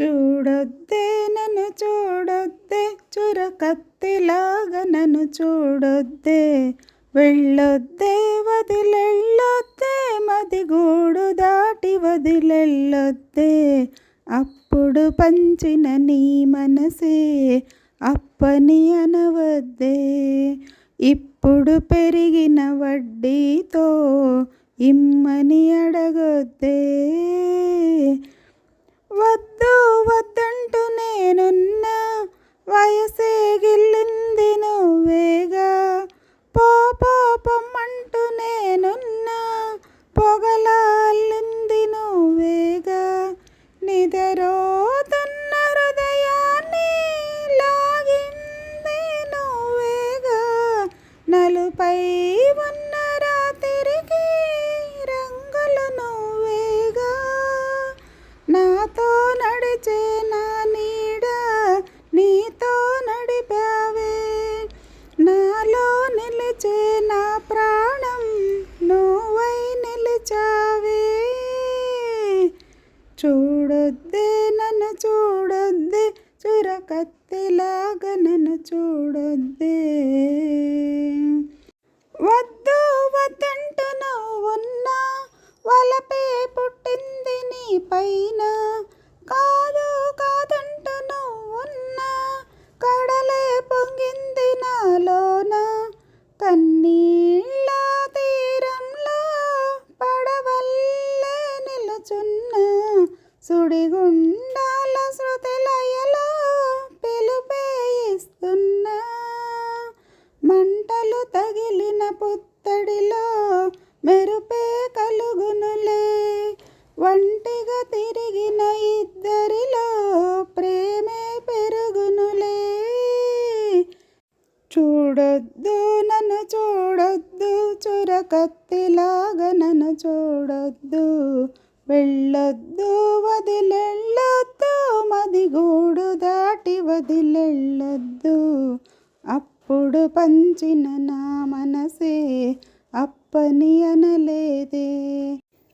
చూడొద్దే నన్ను చూడొద్దే చురకత్తిలాగా నన్ను చూడొద్దే. వెళ్ళొద్దే వదిలెళ్ళొద్దే మది గూడు దాటి వదిలెళ్ళొద్దే. అప్పుడు పంచిన నీ మనసే అప్పని అనవద్దే. ఇప్పుడు పెరిగిన వడ్డీతో ఇమ్మని అడగొద్దే. వద్దు వద్దంటూ నేనున్నా వయసే గిల్లింది నువ్వేగా. పో పోపమ్మంటూ నేనున్నా పొగలా అల్లింది నువ్వేగా. నిదరో చూడొద్దే నన్ను చూడొద్దే చురకత్తిలాగా నన్ను చూడొద్దే. వద్దు వద్దంటూ నువ్వున్నా వలపే పుట్టింది నీ పైన. సుడిగుండాల శృతిలయలో పిలుపే ఇస్తున్నా మంటలు తగిలిన పుత్తడిలో మెరుపే కలుగునులే. వంటిగా తిరిగిన ఇద్దరిలో ప్రేమే పెరుగునులే. చూడొద్దు నన్ను చూడొద్దు చురకత్తిలాగా నన్ను చూడొద్దు. వెళ్ళొద్దు వదిలెళ్ళొద్దు మదిగూడు దాటి వదిలెళ్ళొద్దు. అప్పుడు పంచిన నా మనసే అప్పని అనలేదే.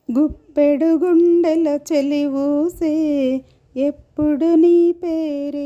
గుప్పెడు గుండెల చెలివూసే ఎప్పుడు నీ పేరే